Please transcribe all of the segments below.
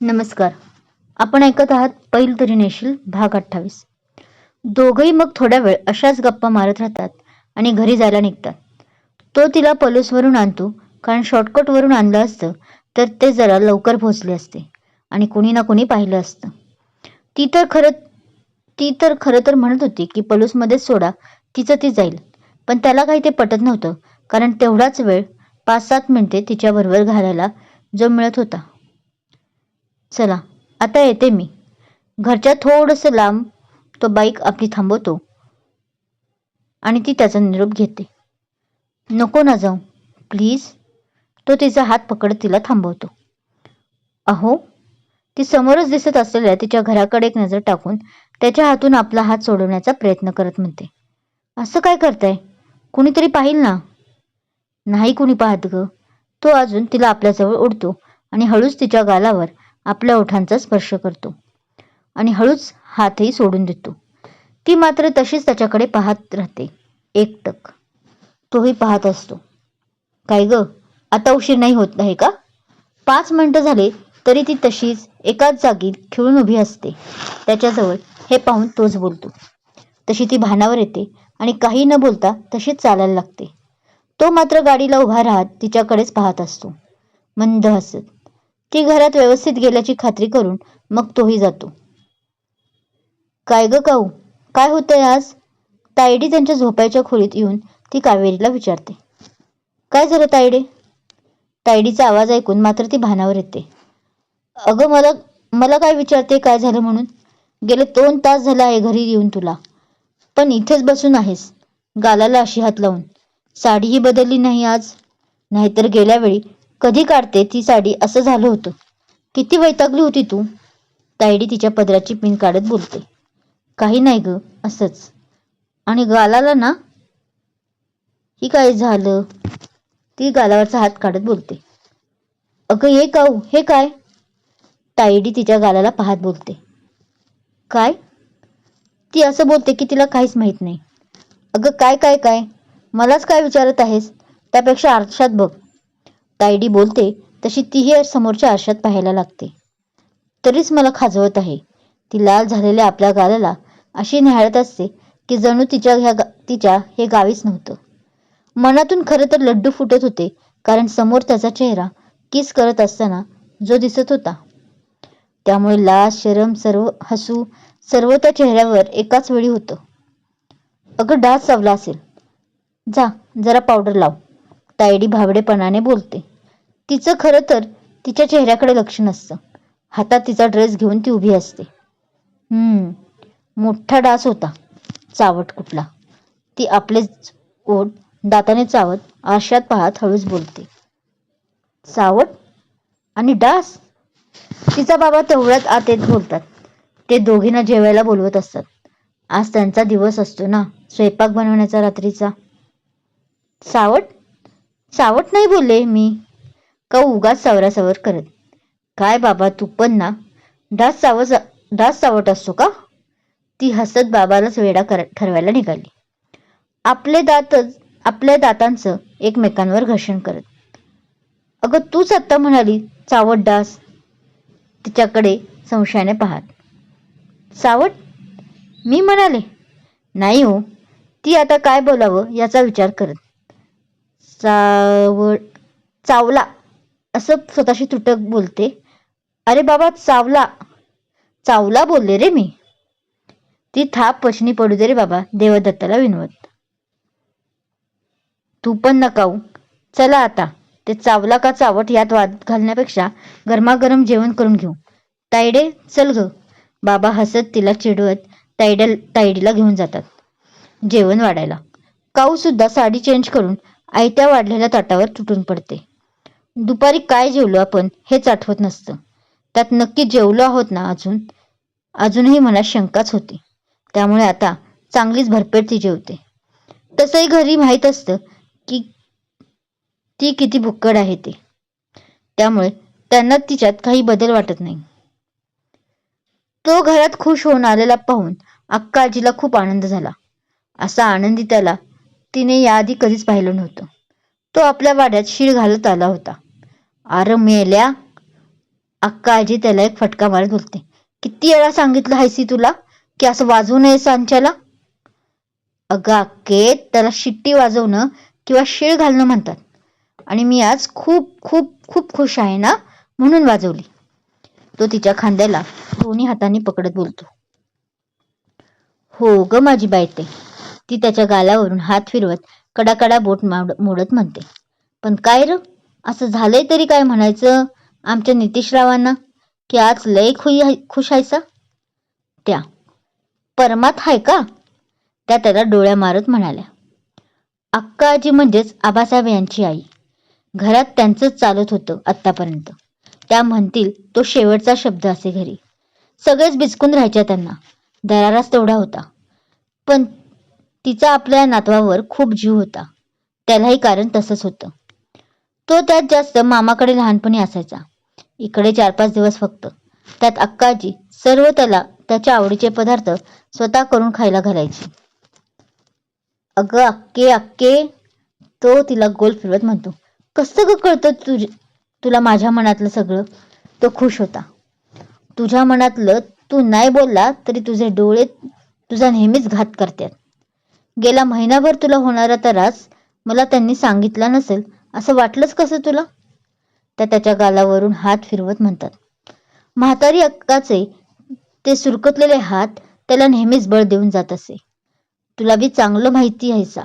नमस्कार. आपण ऐकत आहात पैल तरी नेशील भाग अठ्ठावीस. दोघंही मग थोड्या वेळ अशाच गप्पा मारत राहतात आणि घरी जायला निघतात. तो तिला पलूसवरून आणतो कारण शॉर्टकटवरून आणलं असतं तर ते जरा लवकर पोहोचले असते आणि कोणी ना कोणी पाहिलं असतं. ती तर खरं ती तर खरं तर म्हणत होती की पलूसमध्येच सोडा तिचं ती जाईल. पण त्याला काही ते पटत नव्हतं कारण तेवढाच वेळ पाच सात मिनिटे तिच्याबरोबर घालायला जो मिळत होता. चला आता येते मी. घरच्या थोडंसं लांब तो बाईक आपली थांबवतो आणि ती त्याचा निरोप घेते. नको ना जाऊ प्लीज. तो तिचा हात पकडत तिला थांबवतो. अहो ती समोरच दिसत असलेल्या तिच्या घराकडे एक नजर टाकून त्याच्या हातून आपला हात सोडवण्याचा प्रयत्न करत म्हणते. असं काय करताय? कुणीतरी पाहिल ना? नाही कुणी पाहत ग. तो अजून तिला आपल्याजवळ ओढतो आणि हळूच तिच्या गालावर आपल्या ओठांचा स्पर्श करतो आणि हळूच हातही सोडून देतो. ती मात्र तशीच त्याच्याकडे पाहत राहते. एकटक. तोही पाहत असतो. काय ग? आता उशीर नाही होत आहे का? पाच मिनटं झाले तरी ती तशीच एकाच जागी खिळून उभी असते. त्याच्याजवळ हे पाहून तोच बोलतो. तशी ती भानावर येते आणि काही न बोलता तशीच चालायला लागते. तो मात्र गाडीला उभा राहत तिच्याकडेच पाहत असतो. मंद हसत. ती घरात व्यवस्थित गेल्याची खात्री करून मग तोही जातो. काय ग काऊ? काय होतंय आज? तायडी त्यांच्या झोपायच्या खोलीत येऊन ती कावेरीला विचारते. काय झालं तायडे तायडीचा आवाज ऐकून मात्र ती भानावर येते. अगं मला मला काय विचारते काय झालं म्हणून? गेले दोन तास झाला आहे घरी येऊन तुला. पण इथेच बसून आहेस. गालाला अशी हात लावून. साडीही बदलली नाही आज. नाहीतर गेल्या वेळी कधी काढते ती साडी? असं झालं होतं. किती वैतागली होती तू. तायडी तिच्या पदराची पिन काढत बोलते. काही नाही ग असंच. आणि गालाला ना? ही काय झालं? ती गालावरचा हात काढत बोलते. अगं हे काऊ? हे काय? तायडी तिच्या गालाला पाहत बोलते. काय? ती असं बोलते की तिला काहीच माहीत नाही. अगं काय काय काय? मलाच काय विचारत आहेस? त्यापेक्षा आरशात बघ. तायडी बोलते तशी तीही समोरच्या आरशात पाहायला लागते. तरीच मला खाजवत आहे. ती लाल झालेल्या आपल्या गालाला अशी न्याहाळत असते की जणू तिच्या ह्या तिच्या हे गावीच नव्हतं. मनातून खरं तर लड्डू फुटत होते कारण समोर त्याचा चेहरा किस करत असताना जो दिसत होता. त्यामुळे लाज शरम सर्व हसू सर्व त्या चेहऱ्यावर एकाच वेळी होतं. अगं डास चावला असेल. जा जरा पावडर लाव. तायडी भावडेपणाने बोलते. तिचं खरं तर तिच्या चेहऱ्याकडे लक्ष नसतं. हातात तिचा ड्रेस घेऊन ती उभी असते. हम्म मोठा डास होता. चावट कुठला? ती आपलेच ओठ दाताने चावत आरशात पाहत हळूच बोलते. चावट? आणि डास? तिचा बाबा तेवढ्यात आत येत बोलतात. ते दोघींना जेवायला बोलवत असतात. आज त्यांचा दिवस असतो ना? स्वयंपाक बनवण्याचा रात्रीचा. सावट सावट नाही बोलले मी. का उगाच सावरासावर करत? काय बाबा तू पण ना. डास सावस डास सावट असतो का? ती हसत बाबालाच वेडा कर ठरवायला निघाली. आपले दातच आपल्या दातांचं एकमेकांवर घर्षण करत. अगं तूच आत्ता म्हणाली चावट डास तिच्याकडे संशयाने पाहत. सावट? मी म्हणाले. नाही हो. ती आता काय बोलावं याचा विचार करत. चावट चावला. असं स्वतःशी तुटक बोलते. अरे बाबा चावला. चावला बोलले रे मी. ती थाप पचनी पडू दे रे बाबा देवदत्ताला विनवत. तू पण नकाऊ चला आता. ते चावला का चावट यात वाद घालण्यापेक्षा गरमागरम जेवण करून घेऊ. तायडे चल ग. बाबा हसत तिला चिडवत तायड्या तायडीला घेऊन जातात. जेवण वाढायला. काऊ सुद्धा साडी चेंज करून आयत्या वाढलेल्या ताटावर तुटून पडते. दुपारी काय जेवलो आपण हेच आठवत नसतं. त्यात नक्की जेवलो आहोत ना अजून? अजूनही मला शंकाच होती. त्यामुळे आता चांगलीच भरपेट ती जेवते. तसंही घरी माहीत असतं की ती किती भुक्कड आहे ते. त्यामुळे त्यांना तिच्यात काही बदल वाटत नाही. तो घरात खुश होऊन आलेला पाहून अक्का आजीला खूप आनंद झाला. असा आनंदी त्याला तिने याआधी कधीच पाहिलं नव्हतं. तो आपल्या वाड्यात शीळ घालत आला होता. आरमेल्या अक्का आजी त्याला एक फटका मारत बोलते. किती वेळा सांगितलं हायसी तुला की असं वाजवू नये सांच्याला अगं अक्के त्याला शिट्टी वाजवणं किंवा शिळ घालणं म्हणतात. आणि मी आज खूप खूप खूप खुश आहे ना म्हणून वाजवली. तो तिच्या खांद्याला दोन्ही हातांनी पकडत बोलतो. हो ग माझी बायते ती त्याच्या गालावरून हात फिरवत कडाकडा बोट मोडत म्हणते. पण काय र? असं झालंय तरी काय म्हणायचं? आमच्या नितीशरावांना की आज लय खुई खुश आहेसा त्या परमात हाय का? त्या त्याला डोळ्या मारत म्हणाल्या. अक्का आजी म्हणजेच आबासाहेब यांची आई. घरात त्यांचंच चालत होतं आत्तापर्यंत. त्या म्हणतील तो शेवटचा शब्द असे घरी. सगळेच बिचकून राहायच्या त्यांना. दराराच तेवढा होता. पण तिचा आपल्या नातवावर खूप जीव होता. त्यालाही कारण तसंच होतं. तो त्यात जास्त मामाकडे लहानपणी असायचा. इकडे चार पाच दिवस फक्त. त्यात अक्काजी सर्व त्याला त्याच्या आवडीचे पदार्थ स्वतः करून खायला घालायची. अगं अक्के अक्के तो तिला गोल फिरवत म्हणतो. कसं ग कळतं तुझ तुला माझ्या मनातलं सगळं? तो खुश होता. तुझ्या मनातलं तू नाही बोलला तरी तुझे डोळे तुझा नेहमीच घात करतात. गेला महिनाभर तुला होणारा त्रास मला त्यांनी सांगितला नसेल असं वाटलंच कसं तुला? त्या त्याच्या गालावरून हात फिरवत म्हणतात. म्हातारी अक्काचे ते सुरकतलेले हात त्याला नेहमीच बळ देऊन जात असे. तुला बी चांगलं माहिती आहे सा.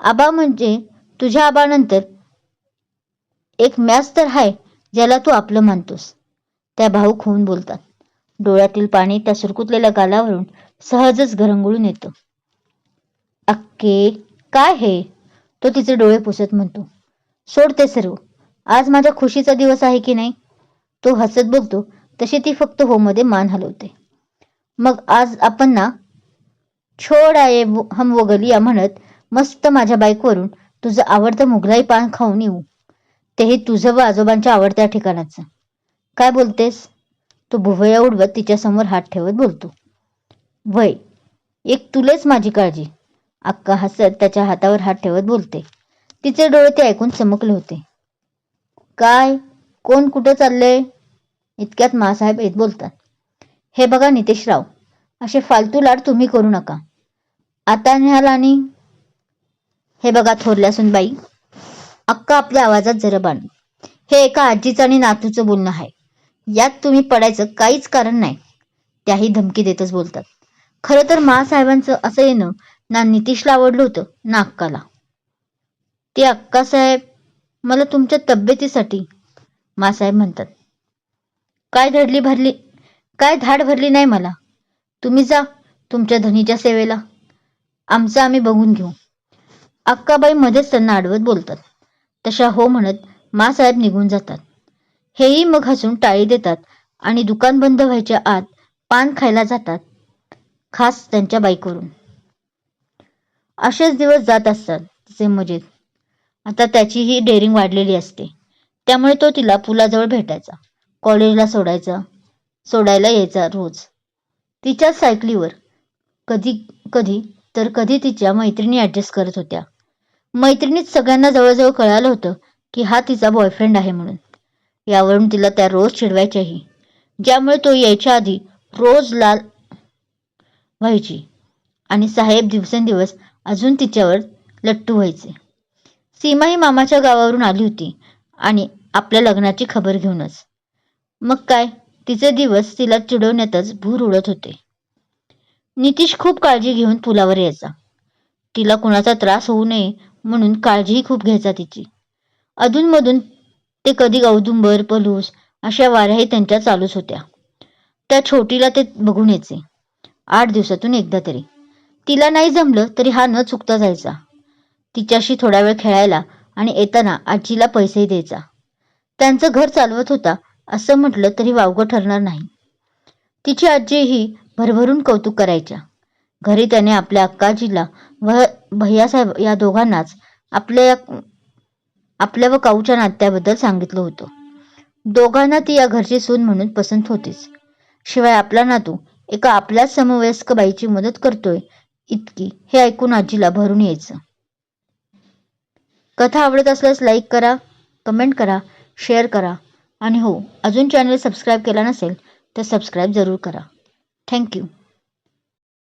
आबा म्हणजे तुझ्या आबानंतर एक मॅच तर आहे ज्याला तू आपलं मानतोस. त्या भाऊक होऊन बोलतात. डोळ्यातील पाणी त्या सुरकुतलेल्या गालावरून सहजच घरंगुळून येतं. अक्के काय हे? तो तिचे डोळे पुसत म्हणतो. सोड ते सर्व. आज माझ्या खुशीचा दिवस आहे की नाही? तो हसत बोलतो. तशी ती फक्त होमध्ये मान हलवते. मग आज आपण ना छोड आहे हम वो गलिया म्हणत मस्त माझ्या बाईकवरून तुझं आवडतं मुघलाई पान खाऊन येऊ. तेही तुझं व आजोबांच्या आवडत्या ठिकाणाचं. काय बोलतेस? तो भुवया उडवत तिच्यासमोर हात ठेवत बोलतो. वय एक तुलेच माझी काळजी. अक्का हसत त्याच्या हातावर हात ठेवत बोलते. तिचे डोळे ते ऐकून चमकले होते. काय? कोण कुठं चालले इतक्यात मासाहेब येत बोलतात. हे बघा नितेशराव असे फालतू लाड तुम्ही करू नका. आता न्याल आणि हे बघा थोरल्या सुनबाई अक्का आपल्या आवाजात जरबाण हे एका आजीचं आणि नातूचं बोलणं आहे. यात तुम्ही पडायचं काहीच कारण नाही. त्याही धमकी देतच बोलतात. खरं तर मासाहेबांचं असं येणं ना नितीशला आवडलं होतं ना अक्काला. ते अक्कासाहेब मला तुमच्या तब्येतीसाठी मासाहेब म्हणतात. काय धडली भरली काय धाड भरली नाही मला. तुम्ही जा तुमच्या धनीच्या सेवेला. आमचं आम्ही बघून घेऊ. अक्काबाई मध्येच त्यांना अडवत बोलतात. तशा हो म्हणत मासाहेब निघून जातात. हेही मग हसून टाळी देतात आणि दुकान बंद व्हायच्या आत पान खायला जातात खास त्यांच्या बाईकवरून. असेच दिवस जात असतात तिचे मजेत. आता त्याचीही डेअरिंग वाढलेली असते. त्यामुळे तो तिला पुलाजवळ भेटायचा. कॉलेजला सोडायचा. सोडायला यायचा रोज. तिच्याच सायकलीवर. कधी कधी तर कधी तिच्या मैत्रिणी ॲडजस्ट करत होत्या. मैत्रिणीत सगळ्यांना जवळजवळ कळालं होतं की हा तिचा बॉयफ्रेंड आहे म्हणून. यावरून तिला त्या रोज चिडवायच्याही. ज्यामुळे तो यायच्या आधी रोज लाल व्हायची. आणि साहेब दिवसेंदिवस अजून तिच्यावर लट्टू व्हायचे. सीमा ही मामाच्या गावावरून आली होती आणि आपल्या लग्नाची खबर घेऊनच. मग काय तिचे दिवस तिला चिडवण्यातच भूर उडत होते. नितीश खूप काळजी घेऊन पुलावर यायचा. तिला कुणाचा त्रास होऊ नये म्हणून काळजीही खूप घ्यायचा तिची. अधूनमधून ते कधी औदुंबर पलूस अशा वाऱ्याही त्यांच्या चालूच होत्या. त्या छोटीला ते बघून यायचे. आठ दिवसातून एकदा तरी. तिला नाही जमलं तरी हा न चुकता जायचा. तिच्याशी थोडा वेळ खेळायला आणि येताना आजीला पैसेही द्यायचा. त्यांचं घर चालवत होता असं म्हटलं तरी वावगं ठरणार नाही. तिची आजीही भरभरून कौतुक करायच्या. घरी त्याने आपल्या अक्काजीला व भैयासाहेब या दोघांनाच आपल्या आपल्या व काऊच्या नात्याबद्दल सांगितलं होतं. दोघांना ती या घरची सून म्हणून पसंत होतीच. शिवाय आपला नातू एका आपल्याच समवयस्क बाईची मदत करतोय इतकी हे ऐकून आजीला भरून यायचं. कथा आवडत असल्यास लाईक करा कमेंट करा शेअर करा. आणि हो अजून चॅनल सबस्क्राईब केला नसेल तर सबस्क्राईब जरूर करा. थँक्यू